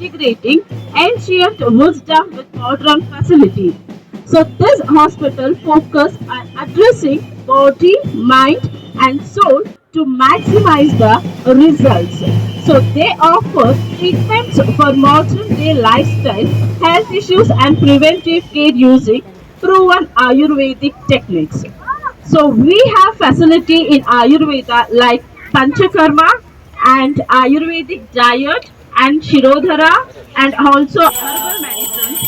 integrating ancient wisdom with modern facilities. So this hospital focus on addressing body, mind and soul to maximize the results. So they offer treatments for modern day lifestyle, health issues and preventive care using proven Ayurvedic techniques. So we have facility in Ayurveda like Panchakarma and Ayurvedic diet and Shirodhara and also herbal medicine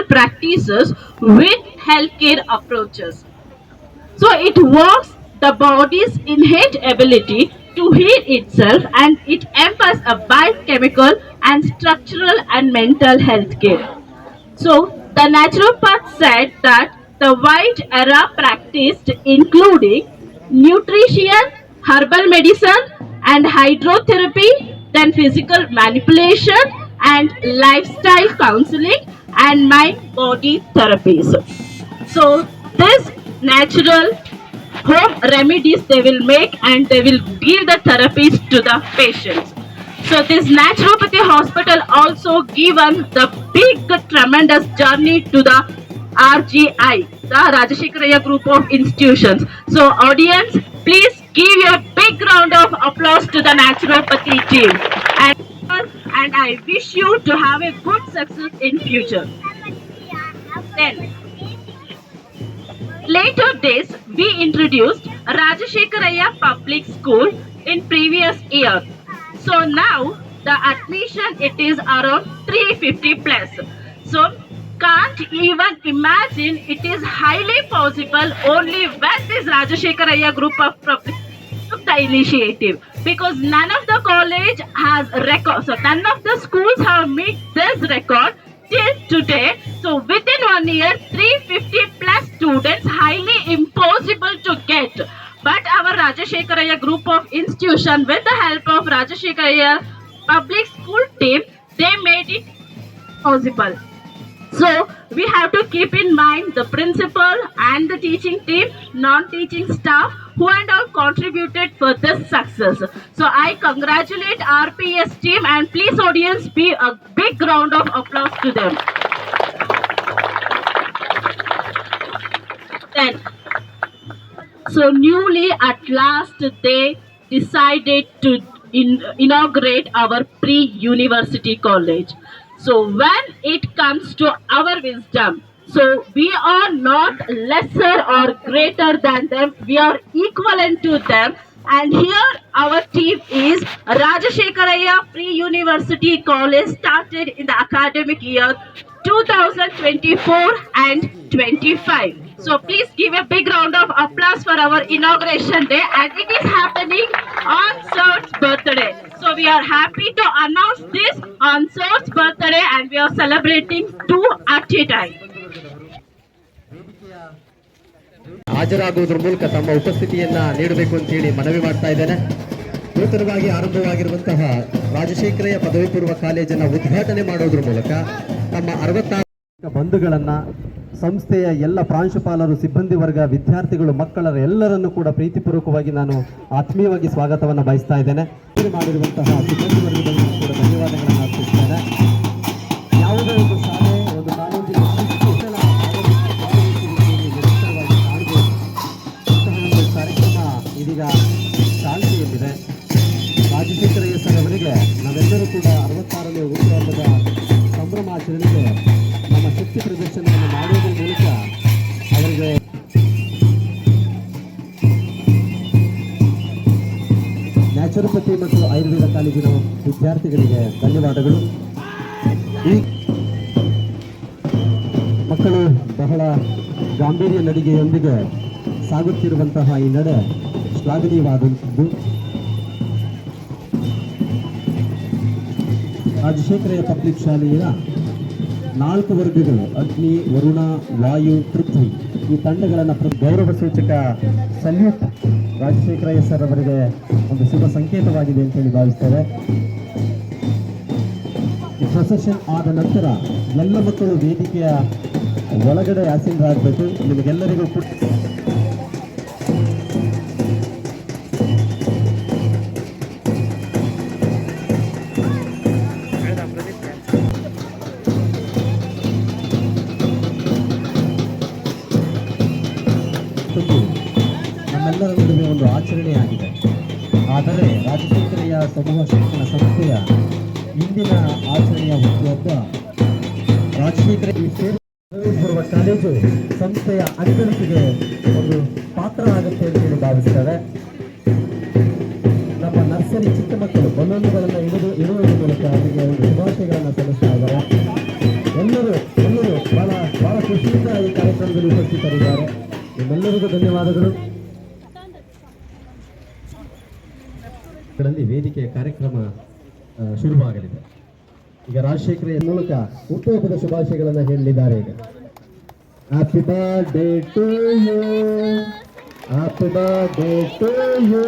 traditional practices with healthcare approaches. So it works the body's innate ability to heal itself and it empowers a biochemical and structural and mental health care. So the naturopath said that the wide era practiced including nutrition, herbal medicine and hydrotherapy, then physical manipulation and lifestyle counseling and mind body therapies. So this natural home remedies they will make and they will give the therapies to the patients. So this naturopathy hospital also given the big tremendous journey to the RGI, the Rajasekaraya group of institutions. So audience, please give your big round of applause to the naturopathy team. And, and I wish you to have a good success in future. Then later days we introduced Rajasekaraya Public School in previous year. So now the admission it is around 350 plus. So can't even imagine it is highly possible only when this Rajasekaraya group of public the initiative. Because none of the college has record so none of the schools have made this record till today. So within one year 350 plus students highly impossible to get. But our Rajasekaraya group of institution with the help of Rajasekaraya public school team they made it possible. So we have to keep in mind the principal and the teaching team, non-teaching staff who and all contributed for this success. So I congratulate RPS team and please audience be a big round of applause to them. Then, so newly at last they decided to in, inaugurate our pre-university college. So when it comes to our wisdom, so we are not lesser or greater than them. We are equivalent to them. And here our team is Rajasekaraya Pre-University College started in the academic year 2024 and 25. So please give a big round of applause for our inauguration day and it is happening on Sir's birthday. So we are happy to announce this on Sir's birthday and we are celebrating two at a time. ಹಾಜರಾಗುವುದರ ಮೂಲಕ ತಮ್ಮ ಉಪಸ್ಥಿತಿಯನ್ನ ನೀಡಬೇಕು ಅಂತ ಹೇಳಿ ಮನವಿ ಮಾಡ್ತಾ ಇದ್ದೇನೆ. ನೂತನವಾಗಿ ಆರಂಭವಾಗಿರುವಂತಹ ರಾಜಶೇಖರಯ್ಯ ಪದವಿ ಪೂರ್ವ ಕಾಲೇಜನ್ನ ಉದ್ಘಾಟನೆ ಮಾಡೋದ್ರ ಮೂಲಕ ತಮ್ಮ ಅರವತ್ತಾರು ಬಂಧುಗಳನ್ನ, ಸಂಸ್ಥೆಯ ಎಲ್ಲ ಪ್ರಾಂಶುಪಾಲರು, ಸಿಬ್ಬಂದಿ ವರ್ಗ, ವಿದ್ಯಾರ್ಥಿಗಳು, ಮಕ್ಕಳರ ಎಲ್ಲರನ್ನು ಕೂಡ ಪ್ರೀತಿಪೂರ್ವಕವಾಗಿ ನಾನು ಆತ್ಮೀಯವಾಗಿ ಸ್ವಾಗತವನ್ನು ಬಯಸ್ತಾ ಇದ್ದೇನೆ. ಮಾಡಿರುವಂತಹ ಸಿಬ್ಬಂದಿ ವರ್ಗದಲ್ಲೂ ಸಾಗುತ್ತಿರುವಂತಹ ಈ ನಡೆ ಶ್ಲಾಘನೀಯವಾದಂಥದ್ದು ರಾಜಶೇಖರಯ್ಯ ಪಬ್ಲಿಕ್ ಶಾಲೆಯ ನಾಲ್ಕು ವರ್ಗಗಳು, ಅಗ್ನಿ, ವರುಣ, ವಾಯು, ಪೃಥ್ವಿ, ಈ ತಂಡಗಳನ್ನು ಗೌರವ ಸೂಚಕ ಸಲ್ಯೂಟ್ ರಾಜಶೇಖರಯ್ಯ ಸರ್ ಅವರಿಗೆ ಒಂದು ಶುಭ ಸಂಕೇತವಾಗಿದೆ ಅಂತ ಹೇಳಿ ಭಾವಿಸ್ತೇವೆ. ಪ್ರೊಸೆಷನ್ ಆದ ನಂತರ ಎಲ್ಲ ಮಕ್ಕಳು ವೇದಿಕೆಯ ಒಳಗಡೆ ಆಸೀನರಾಗಬೇಕು. ನಿಮಗೆಲ್ಲರಿಗೂ ಕೂಡ ಆಚರಣೆಯಾಗಿದೆ. ಆದರೆ ರಾಜಶೇಖರಯ್ಯ ಸಮೂಹ ಶಿಕ್ಷಣ ಸಂಸ್ಥೆಯ ಇಂದಿನ ಆಚರಣೆಯ ಹುಟ್ಟುಹಬ್ಬ ರಾಜಶೇಖರ ಬರುವ ಕಾಲೇಜು ಸಂಸ್ಥೆಯ ಅಭಿವೃದ್ಧಿಗೆ ಒಂದು ಪಾತ್ರ ಆಗುತ್ತೆ ಅಂತ ಹೇಳಿ ಭಾವಿಸ್ತೇವೆ. ನಮ್ಮ ನರ್ಸರಿ ಚಿಕ್ಕ ಮಕ್ಕಳು ಬಲೂನ್ಗಳನ್ನು ಇಡುವುದು, ಇಡುವುದರ ಮೂಲಕ ಅವರಿಗೆ ಒಂದು ಶುಭಾಶಯಗಳನ್ನು ಸಲ್ಲಿಸ್ತಾ ಇದ್ದಾರೆ. ಎಲ್ಲರೂ ಎಲ್ಲರೂ ಬಹಳ ಬಹಳ ಖುಷಿಯಿಂದ ಈ ಕಾರ್ಯಕ್ರಮದಲ್ಲಿ ಉಪಸ್ಥಿತರಿದ್ದಾರೆ. ನಿಮ್ಮೆಲ್ಲರಿಗೂ ಧನ್ಯವಾದಗಳು. ಗಳಲ್ಲಿ ವೇದಿಕೆಯ ಕಾರ್ಯಕ್ರಮ ಶುರುವಾಗಲಿದೆ. ಈಗ ರಾಜಶೇಖರ ಮೂಲಕ ಹುಟ್ಟುಹಬ್ಬದ ಶುಭಾಶಯಗಳನ್ನು ಹೇಳಲಿದ್ದಾರೆ ಈಗ. Happy birthday to you happy birthday to you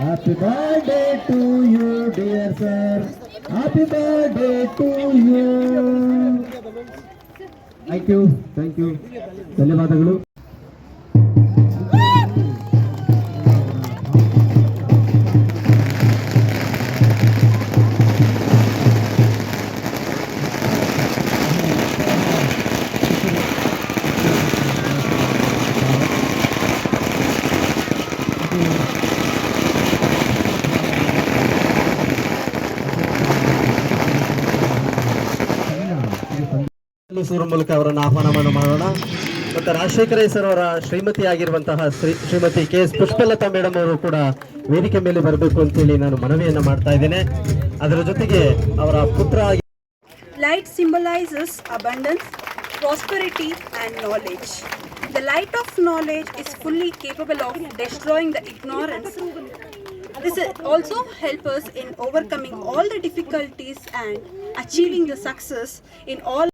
happy birthday to you dear sir happy birthday to you thank you thank you ಧನ್ಯವಾದಗಳು. ಸೂರ ಮೂಲಕ ಅವರನ್ನು ಆಹ್ವಾನವನ್ನು ಮಾಡೋಣ ಮತ್ತು ರಾಜಶೇಖರ ಸರ್ ಅವರ ಶ್ರೀಮತಿ ಆಗಿರುವಂತಹ Shri Shrimati K S Pushpalatha madam ಅವರು ಕೂಡ ವೇದಿಕೆ ಮೇಲೆ ಬರಬೇಕು ಅಂತೇಳಿ ನಾನು ಮನವಿಯನ್ನ ಮಾಡ್ತಾ ಇದ್ದೇನೆ ಅದರ ಜೊತೆಗೆ ಅವರ ಪುತ್ರ ಆಗಿ symbolizes abundance, prosperity, and knowledge. The light of knowledge is fully capable of destroying the ignorance. This is also help us in overcoming all the difficulties achieving the success in all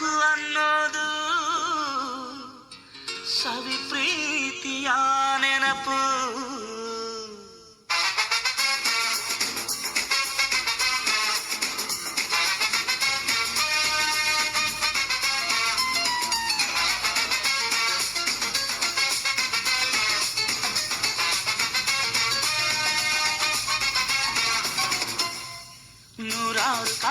ಬದುಕು ಅನ್ನೋದು ಸವಿ ಪ್ರೀತಿಯ ನೆನಪು ನೂರಾರು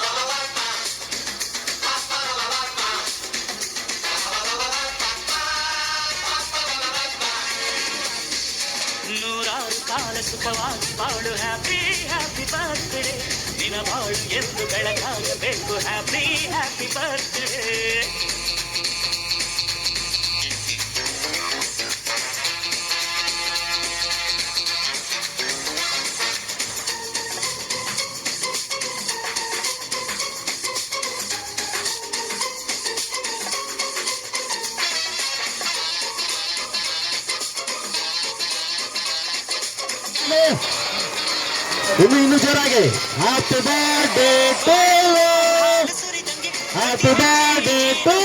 ಕಾಲ ಸುಖವಾಗಿ ಬಾಳು happy happy birthday ನಿನ ಬಾಳು ಎಂದು ಬೆಳಕಾಗಬೇಕು ಹ್ಯಾಪಿ ಹ್ಯಾಪಿ ಬರ್ತ್ಡೇ ಇನ್ನು ಇನ್ನು ಜೋರಾಗಿ happy birthday to happy birthday to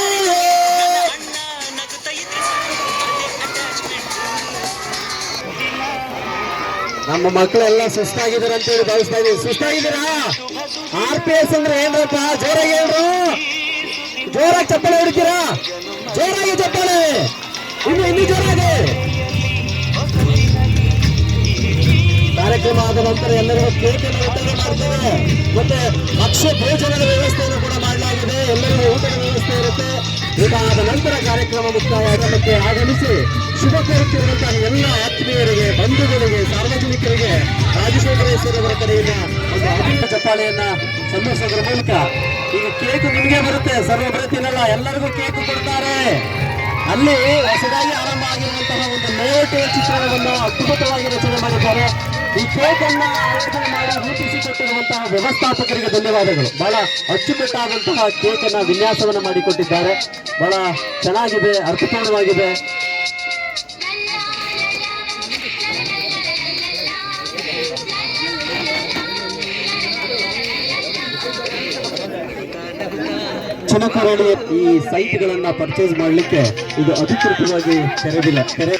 ನಮ್ಮ ಮಕ್ಕಳೆಲ್ಲ ಸುಸ್ತಾಗಿದ್ದಾರೆ ಅಂತೇಳಿ ಭಾವಿಸ್ತಾ ಇದೀವಿ ಸುಸ್ತಾಗಿದ್ದೀರಾ? ಆರ್ ಪಿ ಎಸ್ ಅಂದ್ರೆ ಏನ್ರಪ್ಪ? ಜೋರಾಗಿ ಹೇಳ್ರು. ಜೋರಾಗಿ ಚಪ್ಪಾಳೆ ಹೊಡಿತೀರಾ? ಜೋರಾಗಿ ಚಪ್ಪಾಳೆ ಇನ್ನು ಇನ್ನು ಜೋರಾಗಿ. ಕಾರ್ಯಕ್ರಮ ಆದ ನಂತರ ಎಲ್ಲರಿಗೂ ಕೇಕನ್ನು ವಿತರಣೆ ಮಾಡ್ತೇವೆ. ಮತ್ತೆ ಭಕ್ಷ್ಯ ಭೋಜನದ ವ್ಯವಸ್ಥೆಯನ್ನು ಕೂಡ ಮಾಡಲಾಗಿದೆ. ಎಲ್ಲರಿಗೂ ಊಟದ ವ್ಯವಸ್ಥೆ ಇರುತ್ತೆ. ಇದಾದ ನಂತರ ಕಾರ್ಯಕ್ರಮ ಮುಕ್ತಾಯ ಆಗಮಕ್ಕೆ ಆಗಮಿಸಿ ಶುಭ ಕೋರುತ್ತಿರುವಂತಹ ಎಲ್ಲ ಆತ್ಮೀಯರಿಗೆ, ಬಂಧುಗಳಿಗೆ, ಸಾರ್ವಜನಿಕರಿಗೆ, ರಾಜಶೇಖರೇಶ್ವರವರ ಕಡೆಯಿಂದ ಒಂದು ಅಭಿನಂದ ಚಪ್ಪಾಳೆಯನ್ನ ಸಂತೋಷದ್ರ ಮೂಲಕ ಈಗ ಕೇಕ್ ನಿಮಗೆ ಬರುತ್ತೆ. ತಿನ್ನಲ್ಲ ಎಲ್ಲರಿಗೂ ಕೇಕ್ ಕೊಡ್ತಾರೆ. ಅಲ್ಲಿ ಹೊಸದಾಗಿ ಆರಂಭ ಆಗಿರುವಂತಹ ಒಂದು ಲೇಔಟ್ ಚಿತ್ರಣವನ್ನು ಅದ್ಭುತವಾಗಿ ರಚನೆ ಮಾಡಿದ್ದಾರೆ. ಈ ಕೇಕ್ ಅನ್ನ ಆಯೋಜನೆ ಮಾಡಿ ರೂಪಿಸಿಕೊಟ್ಟಿರುವಂತಹ ವ್ಯವಸ್ಥಾಪಕರಿಗೆ ಧನ್ಯವಾದಗಳು. ಬಹಳ ಅಚ್ಚುಕಟ್ಟಾದಂತಹ ಅನ್ನ ವಿನ್ಯಾಸವನ್ನ ಮಾಡಿಕೊಟ್ಟಿದ್ದಾರೆ. ಬಹಳ ಚೆನ್ನಾಗಿದೆ, ಅರ್ಥಪೂರ್ಣವಾಗಿದೆ. ಚಿನಕರಡಿ ಈ ಸೈಟ್ಗಳನ್ನ ಪರ್ಚೇಸ್ ಮಾಡಲಿಕ್ಕೆ ಇದು ಅಧಿಕೃತವಾಗಿ ತೆರೆದಿಲ್ಲ. ತೆರೆ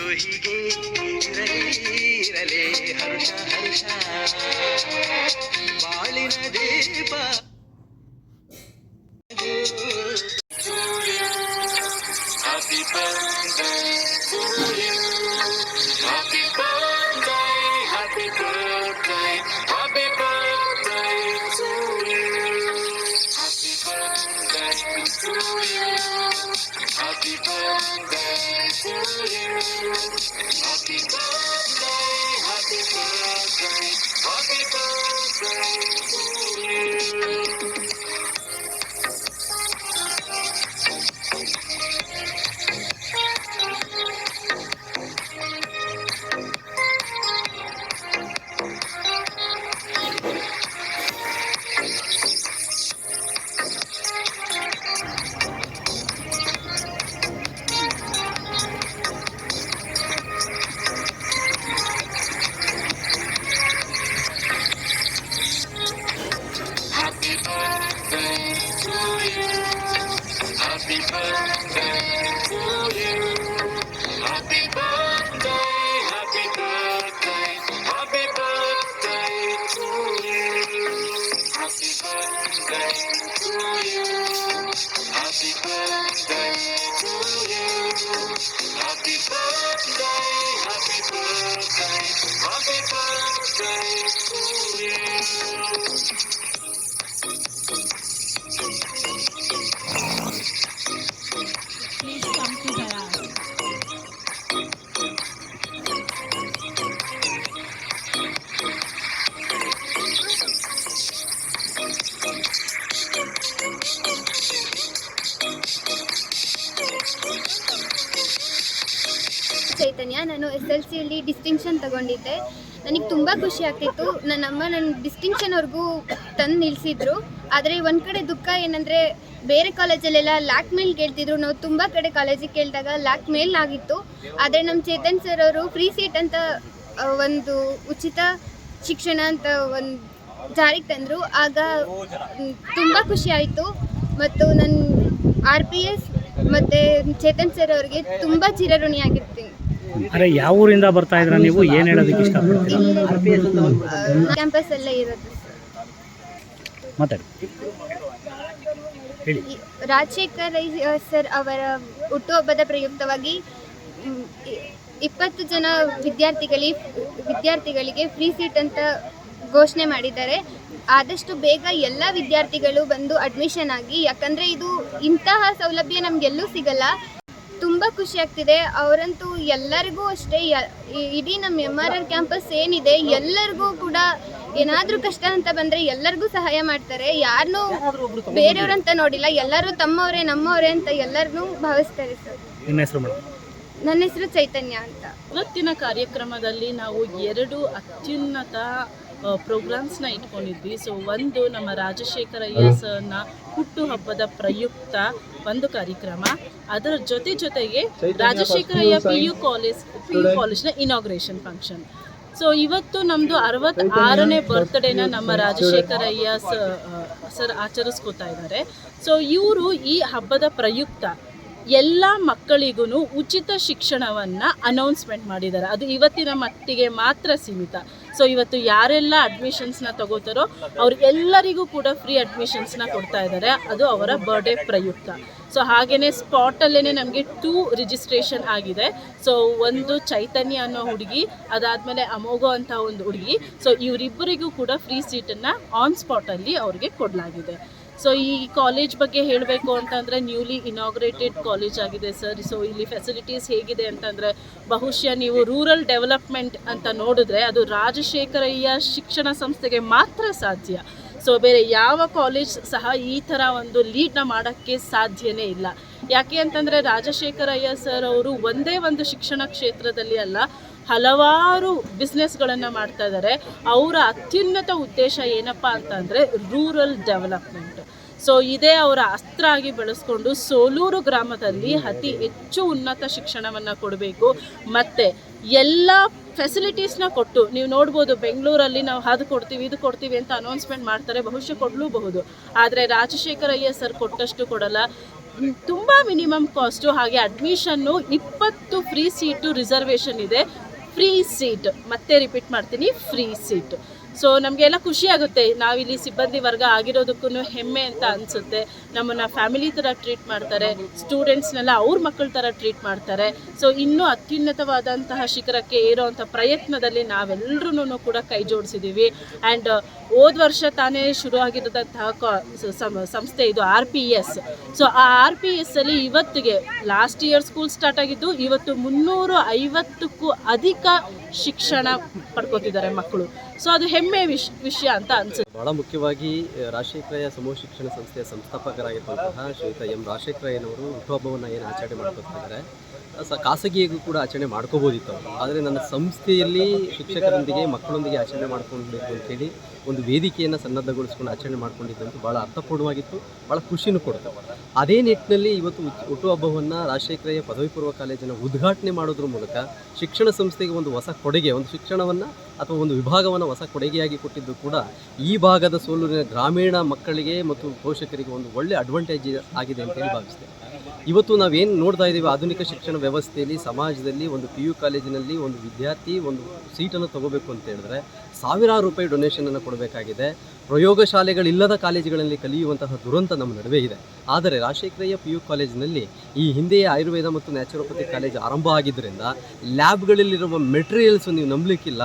ತಗೊಂಡಿದ್ದೆ. ನನಗೆ ತುಂಬ ಖುಷಿ ಆಗ್ತಿತ್ತು. ನನ್ನಮ್ಮ ನನ್ನ ಡಿಸ್ಟಿಂಕ್ಷನ್ವರೆಗೂ ತಂದು ನಿಲ್ಲಿಸಿದ್ರು ಆದರೆ ಒಂದು ಕಡೆ ದುಃಖ ಏನಂದರೆ ಬೇರೆ ಕಾಲೇಜಲ್ಲೆಲ್ಲ ಲ್ಯಾಕ್ ಮೇಲ್ ಕೇಳ್ತಿದ್ರು. ನಾವು ತುಂಬ ಕಡೆ ಕಾಲೇಜಿಗೆ ಕೇಳಿದಾಗ ಲ್ಯಾಕ್ ಮೇಲ್ ಆಗಿತ್ತು. ಆದರೆ ನಮ್ಮ ಚೇತನ್ ಸರ್ ಅವರು ಫ್ರೀ ಸೀಟ್ ಅಂತ ಒಂದು ಉಚಿತ ಶಿಕ್ಷಣ ಅಂತ ಒಂದು ಜಾರಿಗೆ ತಂದರು. ಆಗ ತುಂಬ ಖುಷಿ ಆಯಿತು. ಮತ್ತು ನನ್ನ ಆರ್ ಪಿ ಎಸ್ ಮತ್ತು ಚೇತನ್ ಸರ್ ಅವ್ರಿಗೆ ತುಂಬ ಚಿರಋಣಿಯಾಗಿರ್ತೀನಿ ಅರೆ ಯಾವ ಊರಿಂದ ಬರ್ತಾ ಇದ್ರ ನೀವು? ಏನು ಹೇಳೋದಕ್ಕೆ ಇಷ್ಟಪಡ್ತೀರಾ? ಕ್ಯಾಂಪಸ್ ಅಲ್ಲೇ ಇರೋದು ಮಾತಾಡಿ. ಹೇಳಿ. ರಾಜಶೇಖರ್ ಸರ್ ಅವರ ಹುಟ್ಟುಹಬ್ಬದ ಪ್ರಯುಕ್ತವಾಗಿ ಇಪ್ಪತ್ತು ಜನ ವಿದ್ಯಾರ್ಥಿಗಳಿ ವಿದ್ಯಾರ್ಥಿಗಳಿಗೆ ಫ್ರೀ ಸೀಟ್ ಅಂತ ಘೋಷಣೆ ಮಾಡಿದ್ದಾರೆ. ಆದಷ್ಟು ಬೇಗ ಎಲ್ಲ ವಿದ್ಯಾರ್ಥಿಗಳು ಬಂದು ಅಡ್ಮಿಷನ್ ಆಗಿ ಯಾಕಂದರೆ ಇದು ಇಂತಹ ಸೌಲಭ್ಯ ನಮಗೆಲ್ಲೂ ಸಿಗಲ್ಲ. ಖುಷಿ ಆಗ್ತಿದೆ. ಅವರಂತೂ ಎಲ್ಲರಿಗೂ ಅಷ್ಟೇ ಇಡೀ ನಮ್ಮ ಎಂ ಆರ್ ಆರ್ ಕ್ಯಾಂಪಸ್ ಏನಿದೆ ಎಲ್ಲರಿಗೂ ಕೂಡ ಏನಾದರೂ ಕಷ್ಟ ಅಂತ ಬಂದ್ರೆ ಎಲ್ಲರಿಗೂ ಸಹಾಯ ಮಾಡ್ತಾರೆ. ಯಾರನ್ನೂ ಬೇರೆಯವ್ರಂತ ನೋಡಿಲ್ಲ ಎಲ್ಲರೂ ತಮ್ಮವರೇ ನಮ್ಮವರೇ ಅಂತ ಎಲ್ಲರನ್ನೂ ಭಾವಿಸ್ತಾರೆ ಸರ್. ನಿಮ್ಮ ಹೆಸರು ಮೇಡಮ್? ನನ್ನ ಹೆಸರು ಚೈತನ್ಯ ಅಂತ. ಇವತ್ತಿನ ಕಾರ್ಯಕ್ರಮದಲ್ಲಿ ನಾವು ಎರಡು ಅತ್ಯುನ್ನತ ಪ್ರೋಗ್ರಾಮ್ಸ್ನ ಇಟ್ಕೊಂಡಿದ್ವಿ. ಸೊ ಒಂದು ನಮ್ಮ ರಾಜಶೇಖರ ಅಯ್ಯ ಹುಟ್ಟು ಹಬ್ಬದ ಪ್ರಯುಕ್ತ ಒಂದು ಕಾರ್ಯಕ್ರಮ. ಅದರ ಜೊತೆ ಜೊತೆಗೆ ರಾಜಶೇಖರ ಅಯ್ಯ P U college P U ಕಾಲೇಜ್ನ inauguration function so ಇವತ್ತು ನಮ್ಮದು ಅರವತ್ತ್ ಆರನೇ ಬರ್ತ್ಡೇನ ನಮ್ಮ ರಾಜಶೇಖರ ಅಯ್ಯ ಸರ್ ಆಚರಿಸ್ಕೋತಾ ಇದ್ದಾರೆ. ಸೊ ಇವರು ಈ ಹಬ್ಬದ ಪ್ರಯುಕ್ತ ಎಲ್ಲ ಮಕ್ಕಳಿಗೂ ಉಚಿತ ಶಿಕ್ಷಣವನ್ನು ಅನೌನ್ಸ್ಮೆಂಟ್ ಮಾಡಿದ್ದಾರೆ. ಅದು ಇವತ್ತಿನ ಮಟ್ಟಿಗೆ ಮಾತ್ರ ಸೀಮಿತ. ಸೊ ಇವತ್ತು ಯಾರೆಲ್ಲ ಅಡ್ಮಿಷನ್ಸ್ನ ತಗೋತಾರೋ ಅವ್ರಿಗೆಲ್ಲರಿಗೂ ಕೂಡ ಫ್ರೀ ಅಡ್ಮಿಷನ್ಸ್ನ ಕೊಡ್ತಾ ಇದ್ದಾರೆ. ಅದು ಅವರ ಬರ್ಡೇ ಪ್ರಯುಕ್ತ. ಸೊ ಹಾಗೆಯೇ ಸ್ಪಾಟಲ್ಲೇ ನಮಗೆ ಟೂ ರಿಜಿಸ್ಟ್ರೇಷನ್ ಆಗಿದೆ. ಸೊ ಒಂದು ಚೈತನ್ಯ ಅನ್ನೋ ಹುಡುಗಿ, ಅದಾದಮೇಲೆ ಅಮೋಘ ಅಂತ ಒಂದು ಹುಡುಗಿ. ಸೊ ಇವರಿಬ್ಬರಿಗೂ ಕೂಡ ಫ್ರೀ ಸೀಟನ್ನು ಆನ್ ಸ್ಪಾಟಲ್ಲಿ ಅವ್ರಿಗೆ ಕೊಡಲಾಗಿದೆ. ಸೊ ಈ ಕಾಲೇಜ್ ಬಗ್ಗೆ ಹೇಳಬೇಕು ಅಂತಂದರೆ ನ್ಯೂಲಿ ಇನಾಗ್ರೇಟೆಡ್ ಕಾಲೇಜ್ ಆಗಿದೆ ಸರ್ ಸೊ ಇಲ್ಲಿ ಫೆಸಿಲಿಟೀಸ್ ಹೇಗಿದೆ ಅಂತಂದರೆ ಬಹುಶಃ ನೀವು ರೂರಲ್ ಡೆವಲಪ್ಮೆಂಟ್ ಅಂತ ನೋಡಿದ್ರೆ ಅದು ರಾಜಶೇಖರಯ್ಯ ಶಿಕ್ಷಣ ಸಂಸ್ಥೆಗೆ ಮಾತ್ರ ಸಾಧ್ಯ. ಸೊ ಬೇರೆ ಯಾವ ಕಾಲೇಜ್ ಸಹ ಈ ಥರ ಒಂದು ಲೀಡ್ನ ಮಾಡೋಕ್ಕೆ ಸಾಧ್ಯನೇ ಇಲ್ಲ. ಯಾಕೆ ಅಂತಂದರೆ ರಾಜಶೇಖರಯ್ಯ ಸರ್ ಅವರು ಒಂದೇ ಒಂದು ಶಿಕ್ಷಣ ಕ್ಷೇತ್ರದಲ್ಲಿ ಅಲ್ಲ ಹಲವಾರು ಬಿಸ್ನೆಸ್ಗಳನ್ನು ಮಾಡ್ತಾ ಇದ್ದಾರೆ ಅವರ ಅತ್ಯುನ್ನತ ಉದ್ದೇಶ ಏನಪ್ಪ ಅಂತಂದರೆ ರೂರಲ್ ಡೆವಲಪ್ಮೆಂಟ್ ಸೊ ಇದೇ ಅವರ ಅಸ್ತ್ರ ಆಗಿ ಬೆಳೆಸ್ಕೊಂಡು ಸೋಲೂರು ಗ್ರಾಮದಲ್ಲಿ ಅತಿ ಹೆಚ್ಚು ಉನ್ನತ ಶಿಕ್ಷಣವನ್ನು ಕೊಡಬೇಕು. ಮತ್ತು ಎಲ್ಲ ಫೆಸಿಲಿಟೀಸ್ನ ಕೊಟ್ಟು, ನೀವು ನೋಡ್ಬೋದು ಬೆಂಗಳೂರಲ್ಲಿ ನಾವು ಅದು ಕೊಡ್ತೀವಿ, ಇದು ಕೊಡ್ತೀವಿ ಅಂತ ಅನೌನ್ಸ್ಮೆಂಟ್ ಮಾಡ್ತಾರೆ, ಬಹುಶಃ ಕೊಡಲೂಬಹುದು. ಆದರೆ ರಾಜಶೇಖರಯ್ಯ ಸರ್ ಕೊಟ್ಟಷ್ಟು ಕೊಡಲ್ಲ. ತುಂಬ ಮಿನಿಮಮ್ ಕಾಸ್ಟು ಹಾಗೆ ಅಡ್ಮಿಷನ್ನು ಇಪ್ಪತ್ತು ಫ್ರೀ ಸೀಟು ರಿಸರ್ವೇಷನ್ ಇದೆ. Free seat. ಮತ್ತೆ ರಿಪೀಟ್ ಮಾಡ್ತೀನಿ, ಫ್ರೀ ಸೀಟ್. ಸೊ ನಮಗೆಲ್ಲ ಖುಷಿ ಆಗುತ್ತೆ. ನಾವಿಲ್ಲಿ ಸಿಬ್ಬಂದಿ ವರ್ಗ ಆಗಿರೋದಕ್ಕೂ ಹೆಮ್ಮೆ ಅಂತ ಅನಿಸುತ್ತೆ. ನಮ್ಮನ್ನು ಫ್ಯಾಮಿಲಿ ಥರ ಟ್ರೀಟ್ ಮಾಡ್ತಾರೆ ಸ್ಟೂಡೆಂಟ್ಸ್ನೆಲ್ಲ ಅವ್ರ ಮಕ್ಕಳ ಥರ ಟ್ರೀಟ್ ಮಾಡ್ತಾರೆ. ಸೊ ಇನ್ನೂ ಅತ್ಯುನ್ನತವಾದಂತಹ ಶಿಖರಕ್ಕೆ ಏರೋವಂಥ ಪ್ರಯತ್ನದಲ್ಲಿ ನಾವೆಲ್ಲರೂ ಕೂಡ ಕೈ ಜೋಡಿಸಿದ್ದೀವಿ ಆ್ಯಂಡ್ ಹೋದ ವರ್ಷ ತಾನೇ ಶುರು ಆಗಿರೋದಂತಹ ಸಂಸ್ಥೆ ಇದು ಆರ್ ಪಿ ಎಸ್ ಸೊ ಆ ಆರ್ ಪಿ ಎಸ್ ಅಲ್ಲಿ ಇವತ್ತಿಗೆ ಲಾಸ್ಟ್ ಇಯರ್ ಸ್ಕೂಲ್ ಸ್ಟಾರ್ಟ್ ಆಗಿದ್ದು, ಇವತ್ತು ಮುನ್ನೂರ ಐವತ್ತಕ್ಕೂ ಅಧಿಕ ಶಿಕ್ಷಣ ಪಡ್ಕೋತಿದ್ದಾರೆ ಮಕ್ಕಳು ಸೊ ಅದು ಹೆಮ್ಮೆ ವಿಷ್, ವಿಷಯ ಅಂತ ಅನ್ಸುತ್ತೆ. ಬಹಳ ಮುಖ್ಯವಾಗಿ ರಾಜಶೇಖರಯ್ಯ ಸಮೂಹ ಶಿಕ್ಷಣ ಸಂಸ್ಥೆಯ ಸಂಸ್ಥಾಪಕರಾಗಿರುವಂತಹ ಶ್ರೀಯುತ ಎಂ ರಾಜಶೇಖರಯ್ಯನವರು ಹುಟ್ಟುಹಬ್ಬವನ್ನು ಏನು ಆಚರಣೆ ಮಾಡ್ಕೊತಿದ್ದಾರೆ ಖಾಸಗಿಯಾಗೂ ಕೂಡ ಆಚರಣೆ ಮಾಡ್ಕೋಬೋದಿತ್ತು ಆದರೆ ನನ್ನ ಸಂಸ್ಥೆಯಲ್ಲಿ ಶಿಕ್ಷಕರೊಂದಿಗೆ, ಮಕ್ಕಳೊಂದಿಗೆ ಆಚರಣೆ ಮಾಡ್ಕೊಳ್ಬೇಕು ಅಂತೇಳಿ ಒಂದು ವೇದಿಕೆಯನ್ನು ಸನ್ನದ್ಧಗೊಳಿಸ್ಕೊಂಡು ಆಚರಣೆ ಮಾಡ್ಕೊಂಡಿದ್ದಂತೂ ಭಾಳ ಅರ್ಥಪೂರ್ಣವಾಗಿತ್ತು ಭಾಳ ಖುಷಿನೂ ಕೊಡುತ್ತೆ ಅದೇ ನಿಟ್ಟಿನಲ್ಲಿ ಇವತ್ತು ಹುಟ್ಟು- ಹುಟ್ಟುಹಬ್ಬವನ್ನು ರಾಜಶೇಖರಯ್ಯ ಪದವಿ ಪೂರ್ವ ಕಾಲೇಜನ್ನು ಉದ್ಘಾಟನೆ ಮಾಡೋದ್ರ ಮೂಲಕ ಶಿಕ್ಷಣ ಸಂಸ್ಥೆಗೆ ಒಂದು ಹೊಸ ಕೊಡುಗೆ, ಒಂದು ಶಿಕ್ಷಣವನ್ನು ಅಥವಾ ಒಂದು ವಿಭಾಗವನ್ನು ಹೊಸ ಕೊಡುಗೆಯಾಗಿ ಕೊಟ್ಟಿದ್ದು ಕೂಡ ಈ ಭಾಗದ ಸೋಲೂರಿನ ಗ್ರಾಮೀಣ ಮಕ್ಕಳಿಗೆ ಮತ್ತು ಪೋಷಕರಿಗೆ ಒಂದು ಒಳ್ಳೆ ಅಡ್ವಾಂಟೇಜ್ ಆಗಿದೆ ಅಂತೇಳಿ ಭಾವಿಸ್ತೇನೆ. ಇವತ್ತು ನಾವೇನು ನೋಡ್ತಾ ಇದ್ದೀವಿ ಆಧುನಿಕ ಶಿಕ್ಷಣ ವ್ಯವಸ್ಥೆಯಲ್ಲಿ, ಸಮಾಜದಲ್ಲಿ, ಒಂದು ಪಿ ಯು ಕಾಲೇಜಿನಲ್ಲಿ ಒಂದು ವಿದ್ಯಾರ್ಥಿ ಒಂದು ಸೀಟನ್ನು ತಗೋಬೇಕು ಅಂತ ಹೇಳಿದ್ರೆ ಸಾವಿರಾರು ರೂಪಾಯಿ ಡೊನೇಷನನ್ನು ಕೊಡಬೇಕಾಗಿದೆ. ಪ್ರಯೋಗಶಾಲೆಗಳಿಲ್ಲದ ಕಾಲೇಜುಗಳಲ್ಲಿ ಕಲಿಯುವಂತಹ ದುರಂತ ನಮ್ಮ ನಡುವೆ ಇದೆ. ಆದರೆ ರಾಜಶೇಖರಯ್ಯ ಪಿ ಯು ಕಾಲೇಜಿನಲ್ಲಿ ಈ ಹಿಂದೆಯೇ ಆಯುರ್ವೇದ ಮತ್ತು ನ್ಯಾಚುರೋಪತಿ ಕಾಲೇಜ್ ಆರಂಭ ಆಗಿದ್ದರಿಂದ ಲ್ಯಾಬ್ಗಳಲ್ಲಿರುವ ಮೆಟೀರಿಯಲ್ಸ್ ನೀವು ನಂಬಲಿಕ್ಕಿಲ್ಲ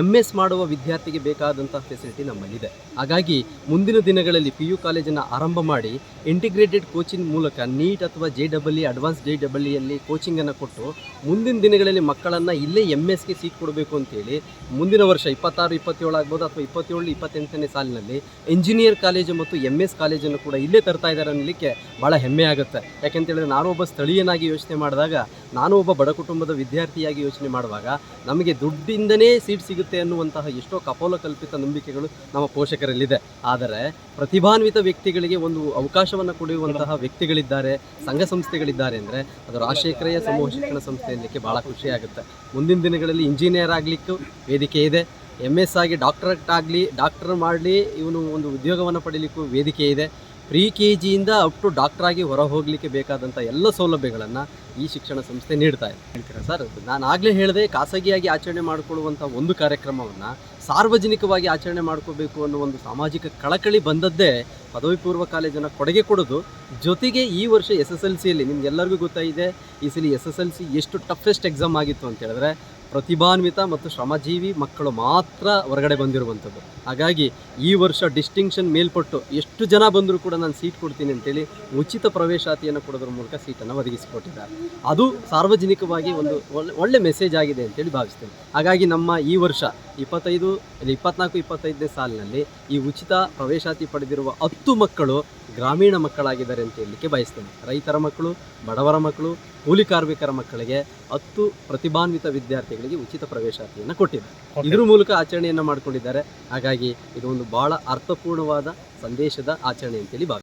ಎಂ ಎಸ್ ಮಾಡುವ ವಿದ್ಯಾರ್ಥಿಗೆ ಬೇಕಾದಂಥ ಫೆಸಿಲಿಟಿ ನಮ್ಮಲ್ಲಿದೆ. ಹಾಗಾಗಿ ಮುಂದಿನ ದಿನಗಳಲ್ಲಿ ಪಿ ಯು ಕಾಲೇಜನ್ನು ಆರಂಭ ಮಾಡಿ ಇಂಟಿಗ್ರೇಟೆಡ್ ಕೋಚಿಂಗ್ ಮೂಲಕ ನೀಟ್ ಅಥವಾ J double E advance J double ಇಯಲ್ಲಿ ಕೋಚಿಂಗನ್ನು ಕೊಟ್ಟು ಮುಂದಿನ ದಿನಗಳಲ್ಲಿ ಮಕ್ಕಳನ್ನು ಇಲ್ಲೇ ಎಂ ಎಸ್ಗೆ ಸೀಟ್ ಕೊಡಬೇಕು ಅಂತೇಳಿ ಮುಂದಿನ ವರ್ಷ ಇಪ್ಪತ್ತಾರು, ಇಪ್ಪತ್ತೇಳು ಆಗ್ಬೋದು ಅಥವಾ ಇಪ್ಪತ್ತೇಳು, ಇಪ್ಪತ್ತೆಂಟನೇ ಸಾಲಿನಲ್ಲಿ ಇಂಜಿನಿಯರ್ ಕಾಲೇಜು ಮತ್ತು ಎಂ ಎಸ್ ಕಾಲೇಜನ್ನು ಕೂಡ ಇಲ್ಲೇ ತರ್ತಾ ಇದ್ದಾರೆ ಅನ್ನಲಿಕ್ಕೆ ಭಾಳ ಹೆಮ್ಮೆ ಆಗುತ್ತೆ. ಯಾಕೆಂತೇಳಿದ್ರೆ ನಾನು ಒಬ್ಬ ಸ್ಥಳೀಯನಾಗಿ ಯೋಚನೆ ಮಾಡಿದಾಗ, ನಾನು ಒಬ್ಬ ಬಡ ಕುಟುಂಬದ ವಿದ್ಯಾರ್ಥಿಯಾಗಿ ಯೋಚನೆ ಮಾಡುವಾಗ ನಮಗೆ ದುಡ್ಡಿಂದನೇ ಸೀಟ್ ಸಿಗುತ್ತೆ ಅನ್ನುವಂತಹ ಎಷ್ಟೋ ಕಪೋಲ ಕಲ್ಪಿತ ನಂಬಿಕೆಗಳು ನಮ್ಮ ಪೋಷಕರಲ್ಲಿದೆ. ಆದರೆ ಪ್ರತಿಭಾನ್ವಿತ ವ್ಯಕ್ತಿಗಳಿಗೆ ಒಂದು ಅವಕಾಶವನ್ನು ಕೊಡುವಂತಹ ವ್ಯಕ್ತಿಗಳಿದ್ದಾರೆ, ಸಂಘ ಸಂಸ್ಥೆಗಳಿದ್ದಾರೆ ಅಂದರೆ ಅದು ರಾಜಶೇಖರಯ್ಯ ಸಮೂಹ ಶಿಕ್ಷಣ ಸಂಸ್ಥೆ ಅನ್ನಲಿಕ್ಕೆ ಭಾಳ ಖುಷಿಯಾಗುತ್ತೆ. ಮುಂದಿನ ದಿನಗಳಲ್ಲಿ ಇಂಜಿನಿಯರ್ ಆಗಲಿಕ್ಕೂ ವೇದಿಕೆ ಇದೆ. ಎಂ ಎಸ್ ಆಗಿ ಡಾಕ್ಟರೇಟ್ ಆಗಲಿ ಡಾಕ್ಟರ್ ಮಾಡಲಿ, ಇವನು ಒಂದು ಉದ್ಯೋಗವನ್ನು ಪಡೀಲಿಕ್ಕೂ ವೇದಿಕೆ ಇದೆ. ಪ್ರಿ ಕೆ ಜಿಯಿಂದ ಅಪ್ ಟು ಡಾಕ್ಟರ್ ಆಗಿ ಹೊರ ಹೋಗಲಿಕ್ಕೆ ಬೇಕಾದಂಥ ಎಲ್ಲ ಸೌಲಭ್ಯಗಳನ್ನು ಈ ಶಿಕ್ಷಣ ಸಂಸ್ಥೆ ನೀಡ್ತಾ ಇದೆ. ಹೇಳ್ತೀರಾ ಸರ್ ನಾನು ಆಗಲೇ ಹೇಳಿದೆ, ಖಾಸಗಿಯಾಗಿ ಆಚರಣೆ ಮಾಡಿಕೊಳ್ಳುವಂಥ ಒಂದು ಕಾರ್ಯಕ್ರಮವನ್ನು ಸಾರ್ವಜನಿಕವಾಗಿ ಆಚರಣೆ ಮಾಡ್ಕೋಬೇಕು ಅನ್ನೋ ಒಂದು ಸಾಮಾಜಿಕ ಕಳಕಳಿ ಬಂದದ್ದೇ ಪದವಿ ಪೂರ್ವ ಕಾಲೇಜನ್ನು ಕೊಡುಗೆ ಕೊಡೋದು. ಜೊತೆಗೆ ಈ ವರ್ಷ ಎಸ್ ಎಸ್ ಎಲ್ ಸಿಯಲ್ಲಿ ನಿಮ್ಗೆಲ್ಲರಿಗೂ ಗೊತ್ತಾಗಿದೆ, ಈ ಸಲ ಎಸ್ ಎಸ್ ಎಲ್ ಸಿ ಎಷ್ಟು ಟಫೆಸ್ಟ್ ಎಕ್ಸಾಮ್ ಆಗಿತ್ತು ಅಂತ ಹೇಳಿದ್ರೆ ಪ್ರತಿಭಾನ್ವಿತ ಮತ್ತು ಶ್ರಮಜೀವಿ ಮಕ್ಕಳು ಮಾತ್ರ ಹೊರಗಡೆ ಬಂದಿರುವಂಥದ್ದು. ಹಾಗಾಗಿ ಈ ವರ್ಷ ಡಿಸ್ಟಿಂಕ್ಷನ್ ಮೇಲ್ಪಟ್ಟು ಎಷ್ಟು ಜನ ಬಂದರೂ ಕೂಡ ನಾನು ಸೀಟ್ ಕೊಡ್ತೀನಿ ಅಂತೇಳಿ ಉಚಿತ ಪ್ರವೇಶಾತಿಯನ್ನು ಕೊಡೋದ್ರ ಮೂಲಕ ಸೀಟನ್ನು ಒದಗಿಸಿಕೊಟ್ಟಿದ್ದಾರೆ. ಅದು ಸಾರ್ವಜನಿಕವಾಗಿ ಒಂದು ಒಳ್ಳೆ ಮೆಸೇಜ್ ಆಗಿದೆ ಅಂತೇಳಿ ಭಾವಿಸ್ತೇನೆ. ಹಾಗಾಗಿ ನಮ್ಮ ಈ ವರ್ಷ ಇಪ್ಪತ್ತೈದು ಇಲ್ಲಿ ಇಪ್ಪತ್ನಾಲ್ಕು, ಇಪ್ಪತ್ತೈದನೇ ಸಾಲಿನಲ್ಲಿ ಈ ಉಚಿತ ಪ್ರವೇಶಾತಿ ಪಡೆದಿರುವ ಹತ್ತು ಮಕ್ಕಳು ಗ್ರಾಮೀಣ ಮಕ್ಕಳಾಗಿದ್ದಾರೆ ಅಂತ ಹೇಳಲಿಕ್ಕೆ ಬಯಸ್ತೇನೆ. ರೈತರ ಮಕ್ಕಳು ಬಡವರ ಮಕ್ಕಳು ಕೂಲಿ ಕಾರ್ಮಿಕರ ಮಕ್ಕಳಿಗೆ ಹತ್ತು ಪ್ರತಿಭಾನ್ವಿತ ವಿದ್ಯಾರ್ಥಿಗಳಿಗೆ ಉಚಿತ ಪ್ರವೇಶಾತಿಯನ್ನು ಕೊಟ್ಟಿದ್ದಾರೆ. ಇದ್ರ ಮೂಲಕ ಆಚರಣೆಯನ್ನು ಮಾಡಿಕೊಂಡಿದ್ದಾರೆ. ಹಾಗಾಗಿ ಇದು ಒಂದು ಬಹಳ ಅರ್ಥಪೂರ್ಣವಾದ ಸಂದೇಶದ ಆಚರಣೆ ಅಂತೇಳಿ ಭಾವಿಸ್ತೇನೆ.